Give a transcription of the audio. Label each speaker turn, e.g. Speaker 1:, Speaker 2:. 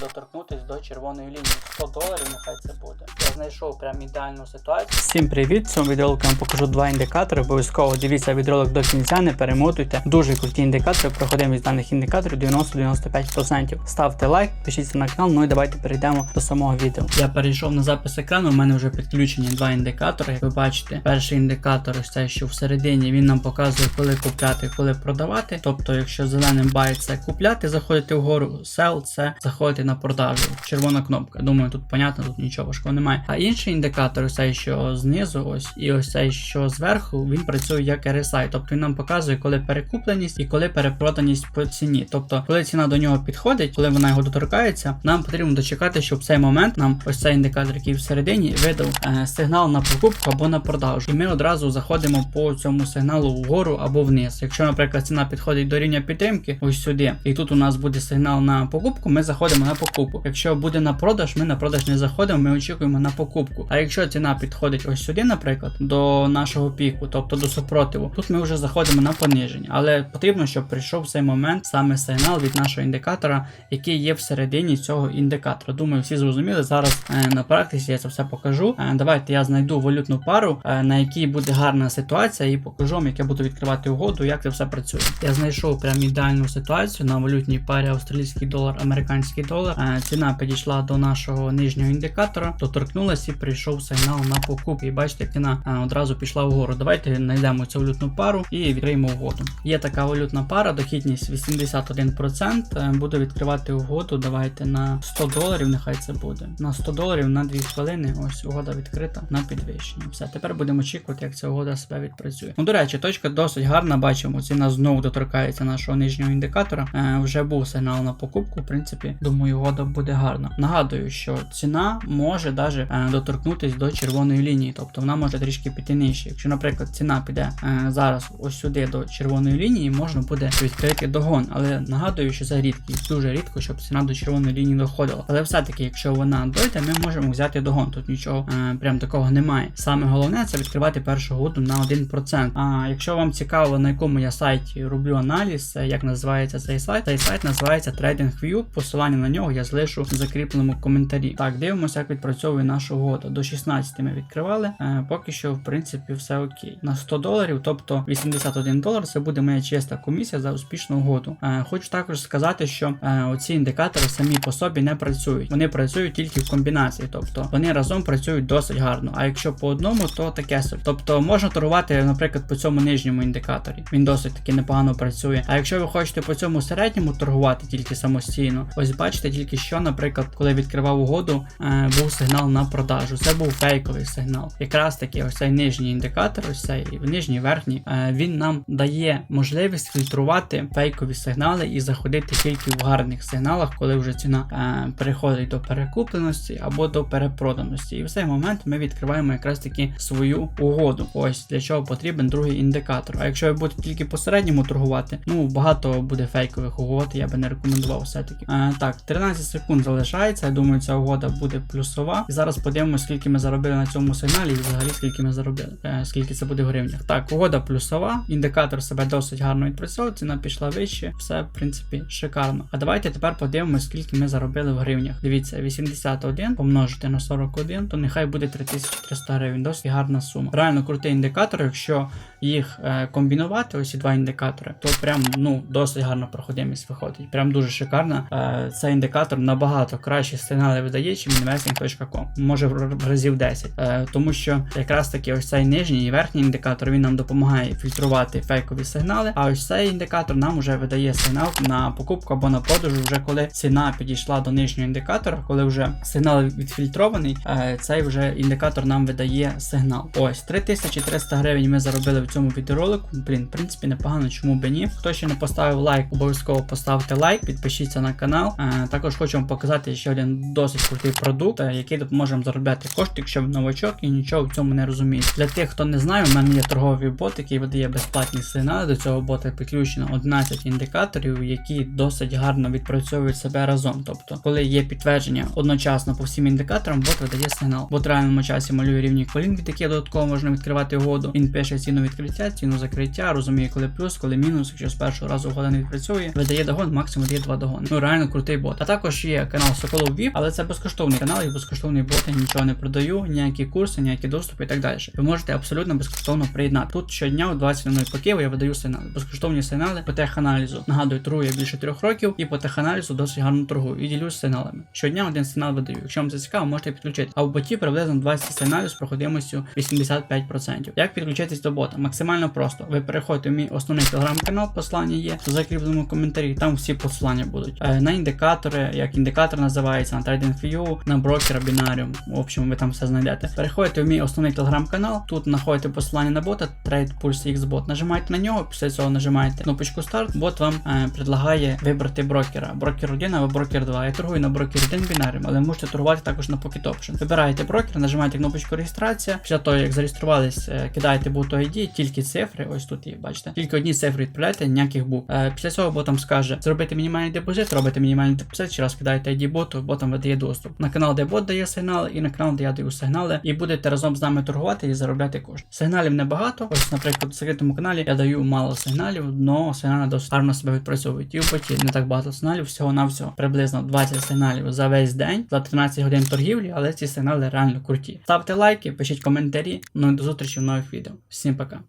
Speaker 1: доторкнутись до червоної лінії. 100 доларів, нехай це буде. Я знайшов прям ідеальну ситуацію. Всім привіт! В цьому відеоролику я вам покажу два індикатори. Обов'язково дивіться відеоролик до кінця, не перемотуйте. Дуже круті індикатори. Проходимо з даних індикаторів 90-95%. Ставте лайк, пишіться на канал, ну і давайте перейдемо до самого відео. Я перейшов на запис екрану. У мене вже підключені два індикатори. Як ви бачите, перший індикатор цей, що всередині він нам показує, коли купляти, коли продавати. Тобто, якщо зеленим бай це купляти, заходити вгору, sell це заходити на продажу. Червона кнопка. Думаю, тут понятно, тут нічого важкого немає. А інший індикатор, ось цей, що знизу, ось і ось цей, що зверху, він працює як RSI. Тобто він нам показує, коли перекупленість і коли перепроданість по ціні. Тобто, коли ціна до нього підходить, коли вона його доторкається, нам потрібно дочекати, щоб цей момент нам ось цей індикатор, який всередині, видав е, сигнал на покупку або на продажу. І ми одразу заходимо по цьому сигналу вгору або вниз. Якщо, наприклад, ціна підходить до рівня підтримки, ось сюди, і тут у нас буде сигнал на покупку, ми заходимо на покупку. Якщо буде на продаж, ми на продаж не заходимо, ми очікуємо на покупку. А якщо ціна підходить ось сюди, наприклад, до нашого піку, тобто до супротиву, тут ми вже заходимо на пониження. Але потрібно, щоб прийшов цей момент саме сигнал від нашого індикатора, який є всередині цього індикатора. Думаю, всі зрозуміли. Зараз е, на практиці я це все покажу. Е, давайте я знайду валютну пару, е, на якій буде гарна ситуація, і покажу вам, як я буду відкривати угоду, як це все працює. Я знайшов прям ідеальну ситуацію на валютній парі австралійський долар, американський долар. Е, ціна підійшла до нашого нижнього індикатора, доторкнулася і прийшов сигнал на покупки. І бачите, ціна е, одразу пішла вгору. Давайте знайдемо цю валютну пару і відкриємо угоду. Є така валютна пара, дохідність 81%. Е, Буду відкривати угоду. Давайте на 100 доларів, нехай це буде. На 100 доларів на 2 хвилини. Ось угода відкрита на підвищення. Все, тепер будемо очікувати, як ця угода себе відпрацює. Ну, до речі, точка досить гарна. Бачимо, ціна знову доторкається нашого нижнього індикатора. Вже був сигнал на покупку. В принципі, думаю, угода буде гарна. Нагадую, що ціна може даже е, доторкнутись до червоної лінії, тобто вона може трішки піти нижче. Якщо, наприклад, ціна піде е, зараз ось сюди до червоної лінії, можна буде відкрити догон. Але нагадую, що це рідкість, дуже рідко, щоб ціна до червоної лінії доходила. Але все-таки, якщо вона дойде, ми можемо взяти догон. Тут нічого е, прям такого немає. Саме головне це відкривати першу угоду на 1%. А якщо вам цікаво, на якому я сайті роблю аналіз, як називається цей сайт, цей сайт називається TradingView. Посилання на нього я залишу в закріпленому коментарі. Так, дивимося, як відпрацьовує наша угода. До 16 ми відкривали. Е, поки що, в принципі, все окей. На 100 доларів, тобто 81 долар, це буде моя чиста комісія за успішну угоду. Е, хочу також сказати, що е, оці індикатори самі по собі не працюють. Вони працюють тільки в комбінації, тобто вони разом працюють досить гарно. А якщо по одному, то таке собі. Тобто можна торгувати, наприклад, по цьому нижньому індикаторі. Він досить таки непогано працює. А якщо ви хочете по цьому середньому торгувати тільки самостійно, ось бачите, тільки що, наприклад, коли відкривав угоду, е, був сигнал на продажу. Це був фейковий сигнал. Якраз таки, ось цей нижній індикатор, ось цей нижній верхній, е, він нам дає можливість фільтрувати фейкові сигнали і заходити тільки в гарних сигналах, коли вже ціна е, переходить до перекупленості або до перепроданості. І в цей момент ми відкриваємо якраз таки свою угоду. Ось для чого потрібен другий індикатор. А якщо ви будете тільки посередньому торгувати, ну багато буде фейкових угод, я би не рекомендував все-таки. Так, 13 секунд залишається. Я думаю, ця угода буде плюсова. І зараз подивимося, скільки ми заробили на цьому сигналі, і взагалі скільки ми заробили, е, скільки це буде в гривнях. Так, угода плюсова, індикатор себе досить гарно відпрацьовував, ціна пішла вище, все в принципі шикарно. А давайте тепер подивимося, скільки ми заробили в гривнях. Дивіться, 81 помножити на 41, то нехай буде 3300 гривень. Досить гарна сума. Реально крутий індикатор, якщо їх е, комбінувати, ось ці два індикатори, то прям ну досить гарна проходимість виходить. Прям дуже шикарна. Е, цей індикатор набагато краще сигнали видає, ніж investing.com. Може в разів 10. Е, тому що якраз таки ось цей нижній і верхній індикатор він нам допомагає фільтрувати фейкові сигнали. А ось цей індикатор нам вже видає сигнал на покупку або на продаж, вже коли ціна підійшла до нижнього індикатора, коли вже сигнал відфільтрований, е, цей вже індикатор нам видає сигнал. Ось 3300 гривень ми заробили в цьому відеоролику. Блін, в принципі, непогано, чому би ні. Хто ще не поставив лайк, обов'язково поставте лайк, підпишіться на канал. Е, також хочу вам показати ще один досить крутий продукт, е, який допоможе вам заробляти кошти, якщо ви новачок і нічого в цьому не розумієте. Для тих, хто не знає, у мене є торговий бот, який видає безплатні сигнали. До цього бота підключено 11 індикаторів, які досить гарно відпрацьовують себе разом. Тобто, коли є підтвердження одночасно по всім індикаторам, бот видає сигнал. Бот в реальному часі малює рівні колін, від яких додатково можна відкривати угоду. Він пише ціну відкриття, ціну закриття, розуміє, коли плюс, коли мінус, якщо з першого разу угода не відпрацює, видає догон, максимум дає 2 догони. Ну реально крутий бот. А також є канал Соколов VIP, але це безкоштовний канал і безкоштовний бот. Я нічого не продаю, ніякі курси, ніякі доступи і так далі. Ви можете абсолютно безкоштовно приєднати. Тут щодня у 20 по Києву я видаю сигнали. Безкоштовні сигнали по теханалізу. Нагадую, торгую я більше трьох років і по теханалізу досить гарно торгую і ділюсь сигналами. Щодня один сигнал видаю. Якщо вам це цікаво, можете підключити. А в боті приблизно 20 сигналів з проходимостю 85%. Як підключитись до бота? Максимально просто. Ви переходите в мій основний телеграм-канал, послання є в закріпленому коментарі. Там всі посилання будуть. Е, на індикатори, як індикатор називається, на TradingView, на брокера, бінаріум. В общем, ви там все знайдете. Переходите в мій основний телеграм-канал. Тут знаходите посилання на бота, Trade Pulse X Bot. Нажимаєте на нього, після цього нажимаєте кнопочку старт. Бот вам е, предлагає вибрати брокера. Брокер 1 або брокер 2. Я торгую на брокер 1 бінаріум, але можете торгувати також на Pocket Option. Вибираєте брокер, нажимаєте кнопочку реєстрація. Після того, як зареєструвались, е, кидаєте бот ID, тільки цифри. Ось тут є, бачите. Тільки одні цифри відправляєте, ніяких букв. Е, Після цього бот там скаже зробити мінімальний депозит, робите мінімальний депозит, ще раз кидаєте ID боту, бот вам видає доступ. На канал, де бот дає сигнали, і на канал, де я даю сигнали, і будете разом з нами торгувати і заробляти кошти. Сигналів небагато. Ось, наприклад, в секретному каналі я даю мало сигналів, але сигнали досить гарно себе відпрацьовують. І в боті не так багато сигналів, всього на всього приблизно 20 сигналів за весь день, за 13 годин торгівлі, але ці сигнали реально круті. Ставте лайки, пишіть коментарі. Ну і до зустрічі в нових відео. Всім пока.